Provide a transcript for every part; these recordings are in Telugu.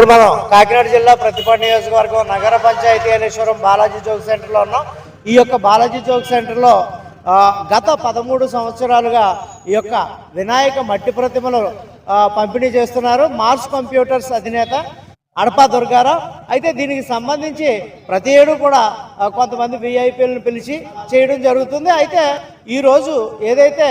ఇప్పుడు మనం కాకినాడ జిల్లా ప్రతిపాడు నియోజకవర్గం నగర పంచాయతీ అనేశ్వరం బాలాజీ చౌక్ సెంటర్లో ఉన్నాం. ఈ యొక్క బాలాజీ చౌక్ సెంటర్లో గత పదమూడు సంవత్సరాలుగా ఈ యొక్క వినాయక మట్టి ప్రతిమలు పంపిణీ చేస్తున్నారు. మార్స్ కంప్యూటర్స్ అధినేత అడపా దుర్గారావు అయితే దీనికి సంబంధించి ప్రతి ఏడు కూడా కొంతమంది విఐపీలను పిలిచి చేయడం జరుగుతుంది. అయితే ఈరోజు ఏదైతే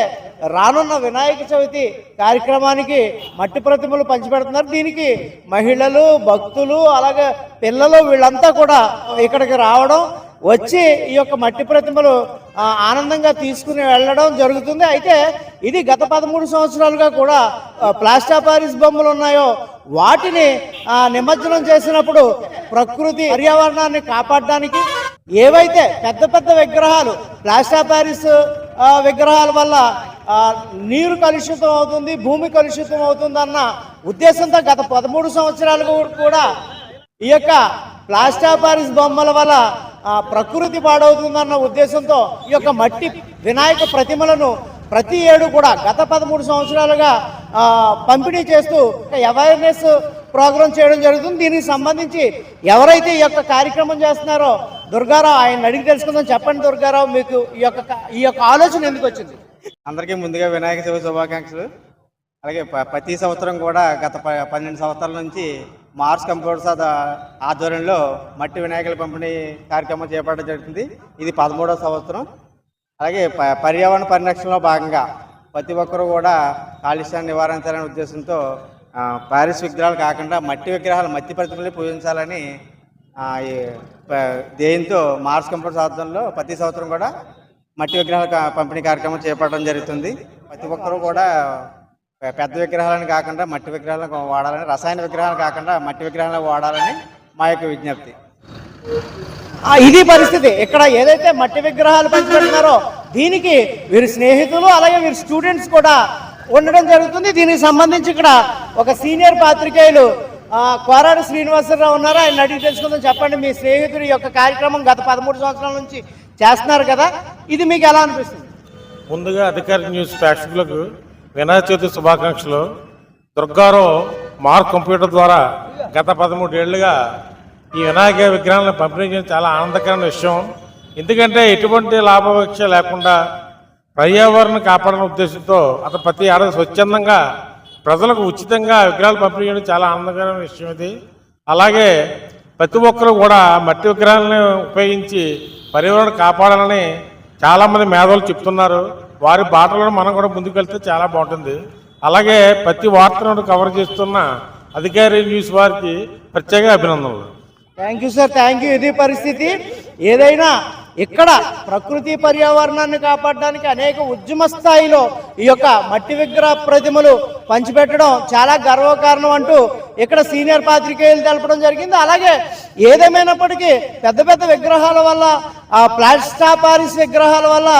రానున్న వినాయక చవితి కార్యక్రమానికి మట్టి ప్రతిమలు పంచిపెడుతున్నారు దీనికి మహిళలు భక్తులు అలాగే పిల్లలు వీళ్ళంతా కూడా ఇక్కడికి రావడం వచ్చి ఈ యొక్క మట్టి ప్రతిమలు ఆనందంగా తీసుకుని వెళ్ళడం జరుగుతుంది. అయితే ఇది గత పదమూడు సంవత్సరాలుగా కూడా ప్లాస్టా పారిస్ బొమ్మలు ఉన్నాయో వాటిని నిమజ్జనం చేసినప్పుడు ప్రకృతి పర్యావరణాన్ని కాపాడడానికి ఏవైతే పెద్ద పెద్ద విగ్రహాలు ప్లాస్టర్ ప్యారిస్ విగ్రహాల వల్ల నీరు కలుషితం అవుతుంది భూమి కలుషితం అవుతుంది అన్న ఉద్దేశంతో గత పదమూడు సంవత్సరాలు కూడా ఈ యొక్క ప్లాస్టర్ ప్యారిస్ బొమ్మల వల్ల ప్రకృతి పాడవుతుందన్న ఉద్దేశంతో ఈ యొక్క మట్టి వినాయక ప్రతిమలను ప్రతి ఏడు కూడా గత పదమూడు సంవత్సరాలుగా పంపిణీ చేస్తూ అవేర్నెస్ ప్రోగ్రాం చేయడం జరుగుతుంది. దీనికి సంబంధించి ఎవరైతే ఈ యొక్క కార్యక్రమం చేస్తున్నారో దుర్గారావు ఆయన అడిగి తెలుసుకుందాం. చెప్పండి దుర్గారావు మీకు ఈ యొక్క ఈ యొక్క ఆలోచన ఎందుకు వచ్చింది? అందరికీ ముందుగా వినాయక చవితి శుభాకాంక్షలు. అలాగే ప- ప్రతి సంవత్సరం కూడా గత ప- పన్నెండు సంవత్సరాల నుంచి మార్స్ కంప్యూటర్స్ ఆధ- ఆధ్వర్యంలో మట్టి వినాయకుల పంపిణీ కార్యక్రమం చేపట్టడం జరుగుతుంది. ఇది పదమూడవ సంవత్సరం. అలాగే పర్యావరణ పరిరక్షణలో భాగంగా ప్రతి ఒక్కరూ కూడా కాలుష్యాన్ని నివారించాలనే ఉద్దేశంతో పారిస్ ప్యారిస్ విగ్రహాలు కాకుండా మట్టి విగ్రహాలు మట్టి ప్రతిమలు పూజించాలని ఆ, మార్స్ కంపెనీ సాధనలో ప్రతి సంవత్సరం కూడా మట్టి విగ్రహాల పంపిణీ కార్యక్రమం చేపట్టడం జరుగుతుంది. ప్రతి ఒక్కరూ కూడా పెద్ద విగ్రహాలను కాకుండా మట్టి విగ్రహాలను వాడాలని రసాయన విగ్రహాలు కాకుండా మట్టి విగ్రహాలను వాడాలని మా యొక్క విజ్ఞప్తి. ఇది పరిస్థితి. ఇక్కడ ఏదైతే మట్టి విగ్రహాలు పంచిపెడుతున్నారో దీనికి వీరి స్నేహితులు అలాగే వీరి స్టూడెంట్స్ కూడా ఉండడం జరుగుతుంది. దీనికి సంబంధించి ఇక్కడ ఒక సీనియర్ పాత్రికేయులు కోరాడు శ్రీనివాసరావు ఉన్నారు? ఆయన అడిగి తెలుసుకుందాం. చెప్పండి మీ స్నేహితుడి యొక్క కార్యక్రమం గత పదమూడు సంవత్సరాల నుంచి చేస్తున్నారు కదా. ఇది మీకు ఎలా అనిపిస్తుంది? ముందుగా అధికారిక న్యూస్ ప్రేక్షకులకు వినాయక చవితి శుభాకాంక్షలు. దుర్గారావు మార్క్ కంప్యూటర్ ద్వారా గత పదమూడేళ్ళుగా ఈ వినాయక విగ్రహాలను పంపిణీ చేయడం చాలా ఆనందకరమైన విషయం. ఎందుకంటే ఎటువంటి లాభాపేక్ష లేకుండా పర్యావరణ కాపాడాలనే ఉద్దేశంతో అతను ప్రతి ఏడాది స్వచ్ఛందంగా ప్రజలకు ఉచితంగా విగ్రహాలు పంపిణీ చేయడం చాలా ఆనందకరమైన విషయం ఇది. అలాగే ప్రతి ఒక్కరు కూడా మట్టి విగ్రహాలను ఉపయోగించి పర్యావరణ కాపాడాలని చాలామంది మేధావులు చెప్తున్నారు. వారి బాటలో మనం కూడా ముందుకు వెళ్తే చాలా బాగుంటుంది. అలాగే ప్రతి వార్తను కవర్ చేస్తున్న అధికారి న్యూస్ వారికి ప్రత్యేక అభినందనలు. Thank you sir thank you ఇది పరిస్థితి. ఏదైనా ఇక్కడ ప్రకృతి పర్యావరణాన్ని కాపాడడానికి అనేక ఉద్యమ స్థాయిలో ఈ యొక్క మట్టి విగ్రహ ప్రతిమలు పంచిపెట్టడం చాలా గర్వకారణం అంటూ ఇక్కడ సీనియర్ పాత్రికేయులు తెలపడం జరిగింది. అలాగే ఏదేమైనప్పటికీ పెద్ద పెద్ద విగ్రహాల వల్ల ఆ ప్లాస్టర్ పారిస్ విగ్రహాల వల్ల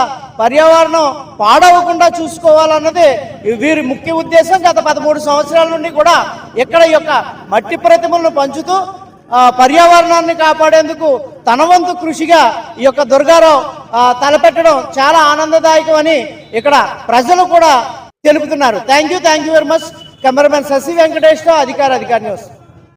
పర్యావరణం పాడవకుండా చూసుకోవాలన్నది వీరి ముఖ్య ఉద్దేశం. గత పదమూడు సంవత్సరాల నుండి కూడా ఇక్కడ ఈ యొక్క మట్టి ప్రతిమలను పంచుతూ పర్యావరణాన్ని కాపాడేందుకు తన వంతు కృషిగా ఈ యొక్క దుర్గారావు తలపెట్టడం చాలా ఆనందదాయకం అని ఇక్కడ ప్రజలు కూడా తెలుపుతున్నారు. Thank you thank you very much cameraman Sashi వెంకటేష్తో అధికార అధికారి న్యూస్